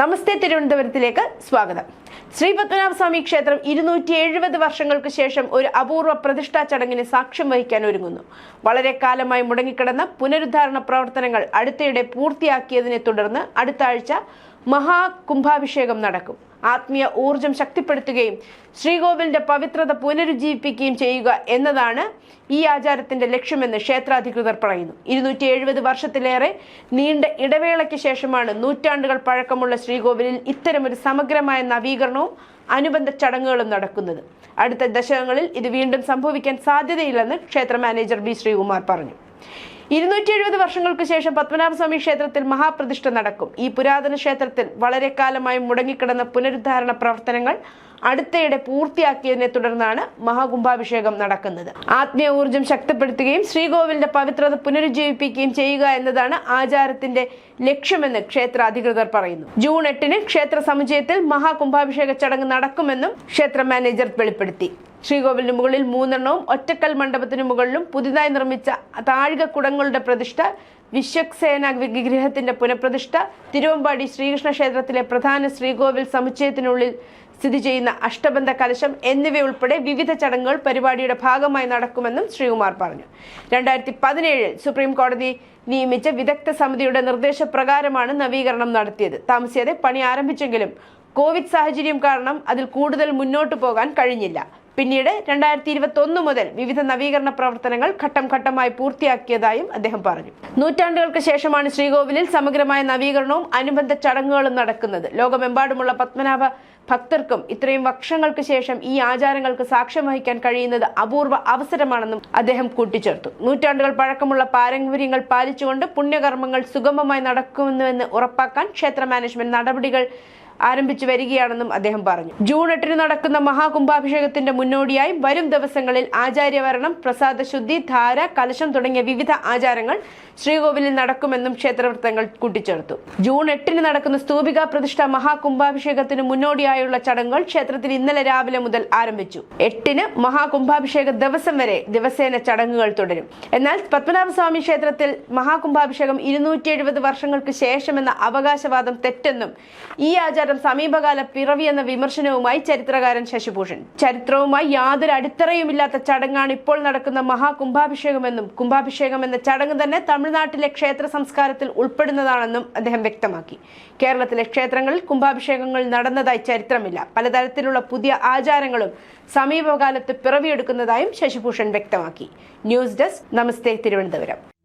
നമസ്തേ തിരുവനന്തപുരത്തിലേക്ക് സ്വാഗതം. ശ്രീ പത്മനാഭസ്വാമി ക്ഷേത്രം ഇരുന്നൂറ്റി എഴുപത് വർഷങ്ങൾക്ക് ശേഷം ഒരു അപൂർവ പ്രതിഷ്ഠാ ചടങ്ങിന് സാക്ഷ്യം വഹിക്കാൻ ഒരുങ്ങുന്നു. വളരെ കാലമായി മുടങ്ങിക്കിടന്ന പുനരുദ്ധാരണ പ്രവർത്തനങ്ങൾ അടുത്തിടെ പൂർത്തിയാക്കിയതിനെ തുടർന്ന് അടുത്ത ആഴ്ച മഹാകുംഭാഭിഷേകം നടക്കും. ആത്മീയ ഊർജം ശക്തിപ്പെടുത്തുകയും ശ്രീകോവിലിന്റെ പവിത്രത പുനരുജ്ജീവിപ്പിക്കുകയും ചെയ്യുക എന്നതാണ് ഈ ആചാരത്തിന്റെ ലക്ഷ്യമെന്ന് ക്ഷേത്രാധികൃതർ പറയുന്നു. ഇരുന്നൂറ്റി എഴുപത് വർഷത്തിലേറെ നീണ്ട ഇടവേളയ്ക്ക് ശേഷമാണ് നൂറ്റാണ്ടുകൾ പഴക്കമുള്ള ശ്രീകോവിലിൽ ഇത്തരമൊരു സമഗ്രമായ നവീകരണവും അനുബന്ധ ചടങ്ങുകളും നടക്കുന്നത്. അടുത്ത ദശകങ്ങളിൽ ഇത് വീണ്ടും സംഭവിക്കാൻ സാധ്യതയില്ലെന്ന് ക്ഷേത്ര മാനേജർ ബി ശ്രീകുമാർ പറഞ്ഞു. ഇരുന്നൂറ്റി എഴുപത് വർഷങ്ങൾക്ക് ശേഷം പത്മനാഭസ്വാമി ക്ഷേത്രത്തിൽ മഹാപ്രതിഷ്ഠ നടക്കും. ഈ പുരാതന ക്ഷേത്രത്തിൽ വളരെ കാലമായി മുടങ്ങിക്കിടന്ന പുനരുദ്ധാരണ പ്രവർത്തനങ്ങൾ അടുത്തയിടെ പൂർത്തിയാക്കിയതിനെ തുടർന്നാണ് മഹാകുംഭാഭിഷേകം നടക്കുന്നത്. ആത്മീയ ഊർജം ശക്തിപ്പെടുത്തുകയും ശ്രീകോവിലിന്റെ പവിത്രത പുനരുജ്ജീവിപ്പിക്കുകയും ചെയ്യുക എന്നതാണ് ആചാരത്തിന്റെ ലക്ഷ്യമെന്ന് ക്ഷേത്ര അധികൃതർ പറയുന്നു. ജൂൺ എട്ടിന് ക്ഷേത്ര സമുച്ചയത്തിൽ മഹാകുംഭാഭിഷേക ചടങ്ങ് നടക്കുമെന്നും ക്ഷേത്ര മാനേജർ വെളിപ്പെടുത്തി. ശ്രീകോവിലിന് മുകളിൽ മൂന്നെണ്ണവും ഒറ്റക്കൽ മണ്ഡപത്തിന് മുകളിലും പുതിയതായി നിർമ്മിച്ച താഴികക്കുടങ്ങളുടെ പ്രതിഷ്ഠ വിശ്വക്സേന വിഗ്രഹത്തിന്റെ പുനഃപ്രതിഷ്ഠ തിരുവമ്പാടി ശ്രീകൃഷ്ണ ക്ഷേത്രത്തിലെ പ്രധാന ശ്രീകോവിൽ സമുച്ചയത്തിനുള്ളിൽ സ്ഥിതി ചെയ്യുന്ന അഷ്ടബന്ധ കലശം എന്നിവയുൾപ്പെടെ വിവിധ ചടങ്ങുകൾ പരിപാടിയുടെ ഭാഗമായി നടക്കുമെന്നും ശ്രീകുമാർ പറഞ്ഞു. രണ്ടായിരത്തി പതിനേഴിൽ സുപ്രീം കോടതി നിയമിച്ച വിദഗ്ധ സമിതിയുടെ നിർദ്ദേശപ്രകാരമാണ് നവീകരണം നടത്തിയത്. താമസിയാതെ പണി ആരംഭിച്ചെങ്കിലും കോവിഡ് സാഹചര്യം കാരണം അതിൽ കൂടുതൽ മുന്നോട്ടു പോകാൻ കഴിഞ്ഞില്ല. പിന്നീട് രണ്ടായിരത്തി ഇരുപത്തി ഒന്ന് മുതൽ വിവിധ നവീകരണ പ്രവർത്തനങ്ങൾ ഘട്ടം ഘട്ടമായി പൂർത്തിയാക്കിയതായും അദ്ദേഹം പറഞ്ഞു. നൂറ്റാണ്ടുകൾക്ക് ശേഷമാണ് ശ്രീകോവിലിൽ സമഗ്രമായ നവീകരണവും അനുബന്ധ ചടങ്ങുകളും നടക്കുന്നത്. ലോകമെമ്പാടുമുള്ള പത്മനാഭ ഭക്തർക്കും ഇത്രയും വർഷങ്ങൾക്ക് ശേഷം ഈ ആചാരങ്ങൾക്ക് സാക്ഷ്യം വഹിക്കാൻ കഴിയുന്നത് അപൂർവ അവസരമാണെന്നും അദ്ദേഹം കൂട്ടിച്ചേർത്തു. നൂറ്റാണ്ടുകൾ പഴക്കമുള്ള പാരമ്പര്യങ്ങൾ പാലിച്ചുകൊണ്ട് പുണ്യകർമ്മങ്ങൾ സുഗമമായി നടക്കുന്നുവെന്ന് ഉറപ്പാക്കാൻ ക്ഷേത്ര മാനേജ്മെന്റ് നടപടികൾ ആരംഭിച്ചു വരികയാണെന്നും അദ്ദേഹം പറഞ്ഞു. ജൂൺ എട്ടിന് നടക്കുന്ന മഹാകുംഭാഭിഷേകത്തിന്റെ മുന്നോടിയായി വരും ദിവസങ്ങളിൽ ആചാര്യവരണം പ്രസാദശുദ്ധി ധാര കലശം തുടങ്ങിയ വിവിധ ആചാരങ്ങൾ ശ്രീകോവിലിൽ നടക്കുമെന്നും ക്ഷേത്രവൃത്തങ്ങൾ കൂട്ടിച്ചേർത്തു. ജൂൺ എട്ടിന് നടക്കുന്ന സ്തൂപിക പ്രതിഷ്ഠ മഹാകുംഭാഭിഷേകത്തിന് മുന്നോടിയായുള്ള ചടങ്ങുകൾ ക്ഷേത്രത്തിൽ ഇന്നലെ രാവിലെ മുതൽ ആരംഭിച്ചു. എട്ടിന് മഹാകുംഭാഭിഷേക ദിവസം വരെ ദിവസേന ചടങ്ങുകൾ തുടരും. എന്നാൽ പത്മനാഭസ്വാമി ക്ഷേത്രത്തിൽ മഹാകുംഭാഭിഷേകം ഇരുന്നൂറ്റി വർഷങ്ങൾക്ക് ശേഷമെന്ന അവകാശവാദം തെറ്റെന്നും ഈ ആചാരം സമീപകാല പിറവി എന്ന വിമർശനവുമായി ചരിത്രകാരൻ ശശിഭൂഷൺ. ചരിത്രവുമായി യാതൊരു അടിത്തറയുമില്ലാത്ത ചടങ്ങാണ് ഇപ്പോൾ നടക്കുന്ന മഹാകുംഭാഭിഷേകമെന്നും കുംഭാഭിഷേകം എന്ന ചടങ്ങ് തന്നെ തമിഴ്നാട്ടിലെ ക്ഷേത്ര സംസ്കാരത്തിൽ ഉൾപ്പെടുന്നതാണെന്നും അദ്ദേഹം വ്യക്തമാക്കി. കേരളത്തിലെ ക്ഷേത്രങ്ങളിൽ കുംഭാഭിഷേകങ്ങൾ നടന്നതായി ചരിത്രമില്ല. പലതരത്തിലുള്ള പുതിയ ആചാരങ്ങളും സമീപകാലത്ത് പിറവിയെടുക്കുന്നതായും ശശിഭൂഷൺ വ്യക്തമാക്കി. News desk Namaste Thiruvananthapuram.